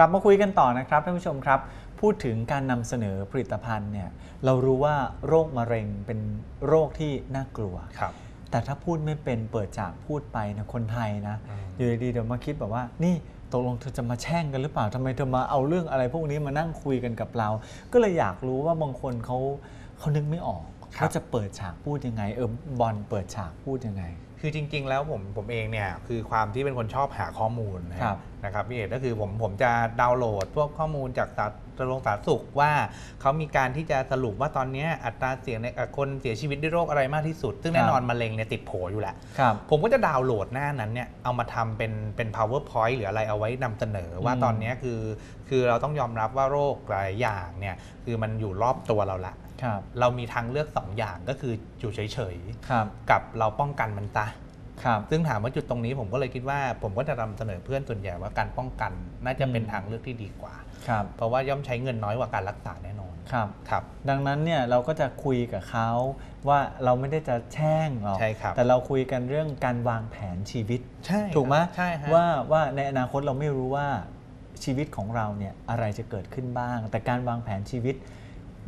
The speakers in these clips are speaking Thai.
กลับมาคุยกันต่อนะครับท่านผู้ชมครับ พูดถึงการนำเสนอผลิตภัณฑ์เนี่ยเรารู้ว่าโรคมะเร็งเป็นโรคที่น่ากลัว ครับ แต่ถ้าพูดไม่เป็นเปิดจากพูดไปนะคนไทยนะอืม อยู่ดีๆเดี๋ยวมาคิดแบบว่า นี่ตกลงเธอจะมาแช่งกันหรือเปล่าทำไมเธอมาเอาเรื่องอะไรพวกนี้มานั่งคุยกันกับเรา ก็เลยอยากรู้ว่าบางคนเขาเขานึกไม่ออก ว่าจะเปิดฉากพูดยังไงเออบอลเปิดฉากพูดยังไง คือจริง ๆ แล้วผมผมเองเนี่ยคือความที่เป็นคนชอบหาข้อมูลนะครับนะครับพี่เอกก็คือผมผมจะดาวน์โหลด พวกข้อมูลจากสาธารณสาธารณสุขว่าเขามีการที่จะสรุปว่าตอนเนี้ยอัตราเสี่ยงในเอ่อคนเสียชีวิตด้วยโรคอะไรมากที่สุด ซึ่งแน่นอนมะเร็งเนี่ยติดโผอยู่แหละครับผมก็จะดาวน์โหลดหน้านั้นเนี่ยเอามาทำเป็นเป็น powerpoint หรืออะไรเอาไว้นำเสนอว่าอืมตอนเนี้ยคือ คือเราต้องยอมรับว่าโรคหลายอย่างเนี่ยคือมันอยู่รอบตัวเราละครับ เรามีทางเลือกสองอย่างก็คืออยู่เฉยครับๆกับเราป้องกันมันซะครับซึ่งถามว่าจุดตรงนี้ผมก็เลยคิดว่า ผมก็จะนำเสนอเพื่อนส่วนใหญ่ว่าการป้องกันน่าจะเป็นอืมทางเลือกที่ดีกว่าครับเพราะว่าย่อมใช้เงินน้อยกว่าการรักษาแน่นอนครับครับ ดังนั้นเนี่ยเราก็จะคุยกับเขาว่าเราไม่ได้จะแช่งหรอกใช่ครับแต่เราคุยกันเรื่องการวางแผนชีวิตใช่ถูกไหมครับใช่ฮะว่าว่าในอนาคตเราไม่รู้ว่าชีวิตของเราเนี่ยอะไรจะเกิดขึ้นบ้าง แต่การวางแผนชีวิต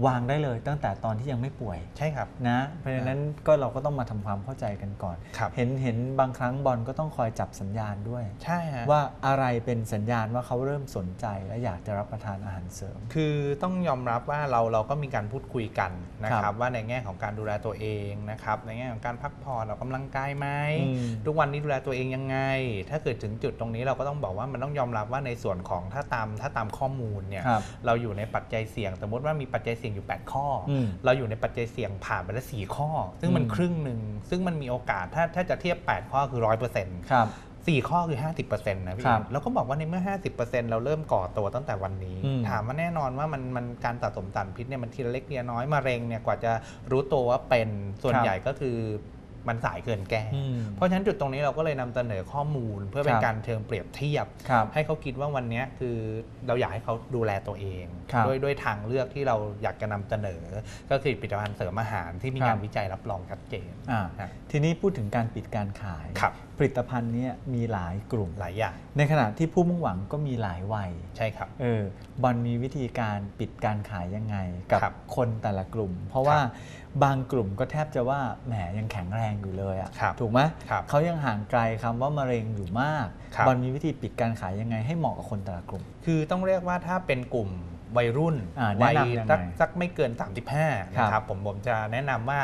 วางได้เลยตั้งแต่ตอนที่ยังไม่ป่วยใช่ครับนะเพราะฉะนั้นก็เราก็ต้องมาทำความเข้าใจกันก่อนครับเห็นเห็นบางครั้งบอลก็ต้องคอยจับสัญญาณด้วย ใช่ฮะว่าอะไรเป็นสัญญาณว่าเขาเริ่มสนใจและอยากจะรับประทานอาหารเสริม คือต้องยอมรับว่าเราเราก็มีการพูดคุยกันนะคครัรับบว่าในแง่ของการดูแลตัวเองนะครับในแง่ของการพักผ่อนออกกำลังกายไหมอืมทุกวันนี้ดูแลตัวเองยังไง ถ้าเกิดถึงจุดตรงนี้เราก็ต้องบอกว่ามันต้องยอมรับว่าในส่วนของถ้าตามถ้าตามข้อมูลเนี่ยครับเราอยู่ในปัจจัยเสี่ยง สมมติว่ามีปัจจัยเสี่ยงอยู่ 8 ข้ออมเราอยู่ในปัจจัยเสี่ยงผ่านไปแล้ว4ข้อ ซึ่งมันอืมครึ่งหนึ่งซึ่งมันมีโอกาสถ้าถ้าจะเทียบ 8 ข้อคือร้อยเปอร์เซ็นต์ครับสี่ข้อคือ 50%นะพี่ครับแล้วก็บอกว่าในเมื่อ 50%เราเริ่มก่อตัวตั้งแต่วันนี้อืมถามว่าแน่นอนว่ามันมันการสะสมสารพิษเนี่ยมันทีละเล็กทีละน้อยมะเร็งเนี่ยกว่าจะรู้ตัวว่าเป็นส่วนครับใหญ่ก็คือ มันสายเกินแก้อืมเพราะฉะนั้นจุดตรงนี้เราก็เลยนำเสนอข้อมูล เพื่อเป็คนรับการเชิงเปรียบเทียบครับให้เขาคิดว่าวันเนี้ยคือเราอยากให้เขาดูแลตัวเองครับด้วยด้วยทางเลือกที่เราอยากจะนำเสนอ ก็คือผลิตภัณฑ์เสริมอาหารที่มีครับงานวิจัยรับรองชัดเจนอ่าฮะทีนี้พูดถึงการปิดการขายครับผลิตภัณฑ์เนี้มีหลายกลุ่มหลายอย่าง ในขณะที่ผู้มุ่งหวังก็มีหลายวัย ใช่ครับ เออบอลมีวิธีการปิดการขายยังไง กับครับคนแต่ละกลุ่ม เพราะว่าบางกลุ่มก็แทบจะว่าแหมยังแข็งแรงอยู่เลยอะครับถูกไหมครับเขายังห่างไกลคำว่ามะเร็งอยู่มากครับบอลมีวิธีปิดการขายยังไงให้เหมาะกับคนแต่ละกลุ่ม คือต้องเรียกว่าถ้าเป็นกลุ่มวัยรุ่นอ่าแนะวัยนำยังไงสักสักไม่เกิน 35นะคครัรับบผมผมจะแนะนำว่า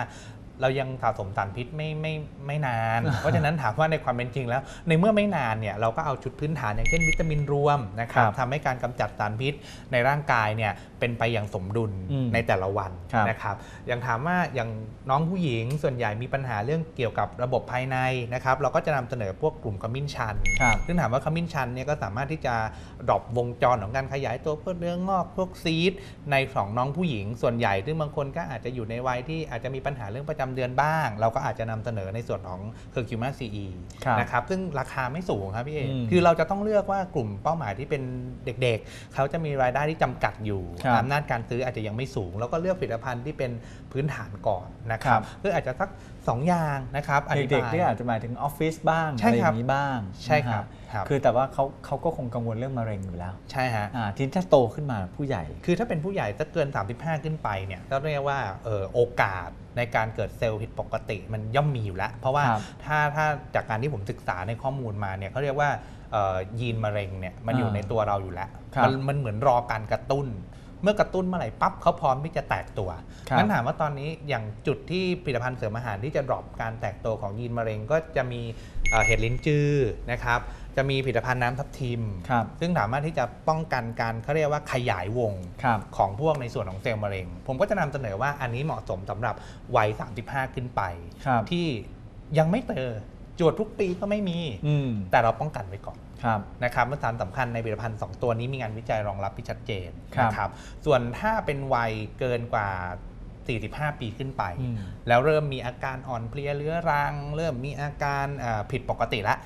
เรายังสะสมสารพิษไม่ไม่ไม่นาน เพราะฉะนั้นถามว่าในความเป็นจริงแล้ว ในเมื่อไม่นานเนี่ยเราก็เอาชุดพื้นฐานอย่างเช่นวิตามินรวมนะครับครับทำให้การกำจัดสารพิษในร่างกายเนี่ยเป็นไปอย่างสมดุลอืมในแต่ละวันครับนะครับอย่างถามว่าอย่างน้องผู้หญิงส่วนใหญ่มีปัญหาเรื่องเกี่ยวกับระบบภายในนะครับเราก็จะนำเสนอพวกกลุ่มขมิ้นชันครับซึ่งถามว่าขมิ้นชันเนี่ยก็สามารถที่จะดรอปวงจรของการขยายตัวเพื่อเนื้องอกพวกซีดในของน้องผู้หญิงส่วนใหญ่ซึ่งบางคนก็อาจจะอยู่ในวัยที่อาจจะมีปัญหาเรื่องประจำเดือนบ้าง เราก็อาจจะนำเสนอในส่วนของเคอร์คิวมาซีอีครับนะครับซึ่งราคาไม่สูงครับพี่เออืมคือเราจะต้องเลือกว่ากลุ่มเป้าหมายที่เป็นเด็กๆ เขาจะมีรายได้ที่จำกัดอยู่ครับอำนาจการซื้ออาจจะยังไม่สูง แล้วก็เลือกผลิตภัณฑ์ที่เป็นพื้นฐานก่อนนะคครัรับบคืออาจจะสัก สองอย่างนะครับอธิเด็กบายๆที่อาจจะหมายถึงออฟฟิศบ้างใช่อะไรอครับย่างนี้บ้าง ใช่ครับนะฮะครับ คือแต่ว่าเขาเขาก็คงกังวลเรื่องมะเร็งอยู่แล้ว ใช่ฮะอ่าทีนี้ถ้าโตขึ้นมาผู้ใหญ่ คือถ้าเป็นผู้ใหญ่ถ้าเกิน 35 ขึ้นไปเนี่ยก็เรียกว่าเออโอกาสในการเกิดเซลล์ผิดปกติมันย่อมมีอยู่แล้ว เพราะว่าครับถ้าถ้าจากการที่ผมศึกษาในข้อมูลมาเนี่ยเขาเรียกว่าเอ่อยีนมะเร็งเนี่ยมันอยู่อ่าในตัวเราอยู่แล้วครับมันมันเหมือนรอการกระตุ้นเมื่อกระตุ้นเมื่อไหร่ปั๊บเขาพร้อมที่จะแตกตัวครับงั้นถามว่าตอนนี้อย่างจุดที่ผลิตภัณฑ์เสริมอาหารที่จะดรอปการแตกตัวของยีนมะเร็งก็จะมีเอ่อเห็ดลิ้นจือนะครับจะมีผลิตภัณฑ์น้ำทับทิมครับซึ่งสามารถที่จะป้องกันการเขาเรียกว่าขยายวงครับของพวกในส่วนของเซลล์มะเร็ง ผมก็จะนำเสนอว่าอันนี้เหมาะสมสำหรับวัย 35 ขึ้นไปครับที่ยังไม่เจอ จวดทุกปีก็ไม่มีอืมแต่เราป้องกันไว้ก่อนครับนะครับมาตรฐานสำคัญในผลิตภัณฑ์ 2 ตัวนี้มีงานวิจัยรองรับที่ชัดเจนครับนะครับส่วนถ้าเป็นวัยเกินกว่า 45 ปีขึ้นไปอืมแล้วเริ่มมีอาการอ่อนเพลียเรื้อรัง เริ่มมีอาการอ่าผิดปกติแล้ว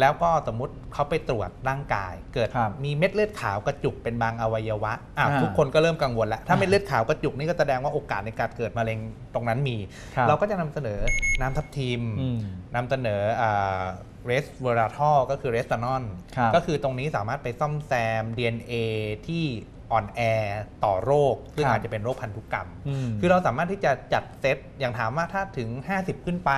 แล้วก็สมมติเขาไปตรวจร่างกาย เกิดครับมีเม็ดเลือดขาวกระจุกเป็นบางอวัยวะอะอ่าทุกคนก็เริ่มกังวลแล้ว ถ้าอ่าเม็ดเลือดขาวกระจุกนี่ก็แสดงว่าโอกาสในการเกิดมะเร็งตรงนั้นมี ครับ เราก็จะนำเสนอน้ำทับทิม อืม นำเสนออ่าเรสเวอราทอลก็คือเรสตานอน ครับก็คือตรงนี้สามารถไปซ่อมแซม DNA ที่ อ่อนแอต่อโรคซึ่งครับอาจจะเป็นโรคพันธุกรรมอืมคือเราสามารถที่จะจัดเซตอย่างถามว่าถ้าถึง 50 ขึ้นไป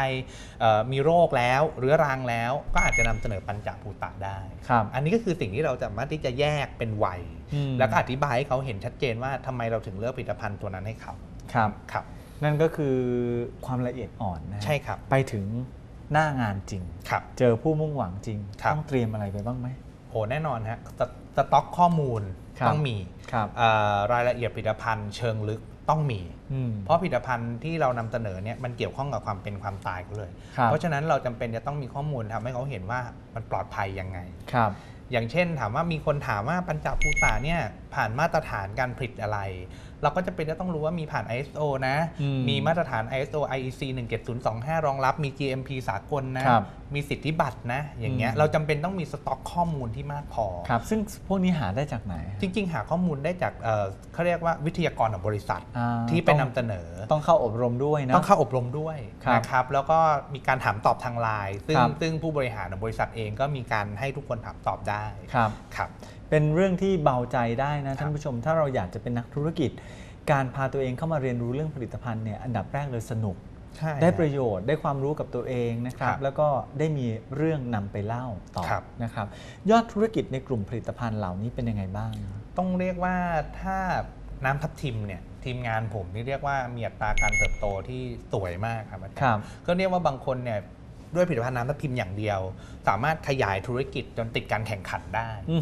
เอ่อมีโรคแล้วเรื้อรังแล้ว ก็อาจจะนำเสนอปัญจภูตะได้ครับอันนี้ก็คือสิ่งที่เราสามารถที่จะแยกเป็นวัยอืมแล้วก็อธิบายให้เขาเห็นชัดเจนว่าทำไมเราถึงเลือกผลิตภัณฑ์ตัวนั้นให้เขาครับครับ นั่นก็คือความละเอียดอ่อนนะฮะใช่ครับไปถึงหน้างานจริงครับเจอผู้มุ่งหวังจริงครับต้องเตรียมอะไรไปบ้างไหมโหแน่นอนฮะสสต็อกข้อมูลครับต้องมีค รับเอ่อรายละเอียดผลิตภัณฑ์เชิงลึกต้องมีอืมเพราะผลิตภัณฑ์ที่เรานำเสนอเนี่ยมันเกี่ยวข้องกับความเป็นความตายเขาเลยครับเพราะฉะนั้นเราจำเป็นจะต้องมีข้อมูลทำให้เขาเห็นว่ามันปลอดภัยยังไงครับ อย่างเช่นถามว่ามีคนถามว่าปัญจภูตาเนี่ยผ่านมาตรฐานการผลิตอะไร เราก็จะเป็นจะต้องรู้ว่ามีผ่าน ISO นะอืมมีมาตรฐาน ISO IEC 17025 รองรับมี GMP สากลนะครับมีสิทธิบัตรนะ อย่างเงี้ยอืมเราจำเป็นต้องมีสต็อกข้อมูลที่มากพอครับซึ่งพวกนี้หาได้จากไหน จริง ๆ หาข้อมูลได้จากเอ่อเขาเรียกว่าวิทยากรของบริษัทอ่าที่ไปต้องนำเสนอ ต้องเข้าอบรมด้วยนะต้องเข้าอบรมด้วยครับนะครับแล้วก็มีการถามตอบทางไลน์ซึ่งครับซึ่งผู้บริหารของบริษัทเองก็มีการให้ทุกคนถามตอบได้ครับครับเป็นเรื่องที่เบาใจได้นะครับท่านผู้ชม ถ้าเราอยากจะเป็นนักธุรกิจ การพาตัวเองเข้ามาเรียนรู้เรื่องผลิตภัณฑ์เนี่ยอันดับแรกเลยสนุกใช่ได้ประโยชน์ได้ความรู้กับตัวเองนะครับครับแล้วก็ได้มีเรื่องนำไปเล่าต่อครับนะครับ ยอดธุรกิจในกลุ่มผลิตภัณฑ์เหล่านี้เป็นยังไงบ้าง ต้องเรียกว่าถ้าน้ำทับทิมเนี่ยทีมงานผมนี่เรียกว่ามีอัตราการเติบโตที่สวยมากครับอาจารย์ครับก็เรียกว่าบางคนเนี่ยด้วยผลิตภัณฑ์น้ำทับทิมอย่างเดียว สามารถขยายธุรกิจจนติดการแข่งขันได้อื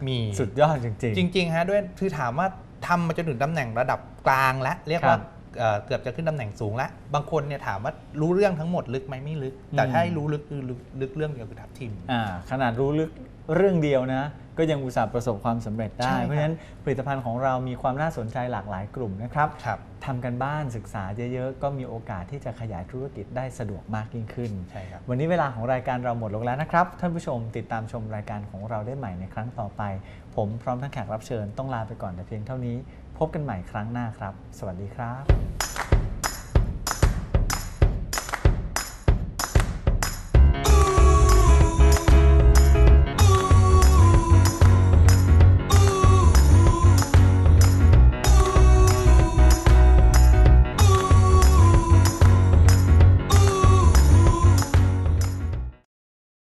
มมีสุดยอดจริงจริงๆฮะด้วยคือถามว่าทำมาจนถึงตำแหน่งระดับกลางและเรียกว่าครับเอ่อเกือบจะขึ้นตำแหน่งสูงแล้ว บางคนเนี่ยถามว่ารู้เรื่องทั้งหมดลึกไหมไม่ลึก แต่อืมถ้าให้รู้ลึกคือลึกลึกเรื่องเดียวคือทับทิมๆอ่าขนาดรู้ลึกเรื่องเดียวนะ ก็ยังอุตส่าห์ประสบความสำเร็จได้ใช่ครับเพราะฉะนั้นผลิตภัณฑ์ของเรามีความน่าสนใจหลากหลายกลุ่มนะครับครับทำกันบ้านศึกษาเยอะๆ ก็มีโอกาสที่จะขยายธุรกิจได้สะดวกมากยิ่งขึ้นใช่ครับวันนี้เวลาของรายการเราหมดลงแล้วนะครับ ท่านผู้ชมติดตามชมรายการของเราได้ใหม่ในครั้งต่อไป ผมพร้อมทั้งแขกรับเชิญต้องลาไปก่อนแต่เพียงเท่านี้ พบกันใหม่ครั้งหน้าครับ สวัสดีครับ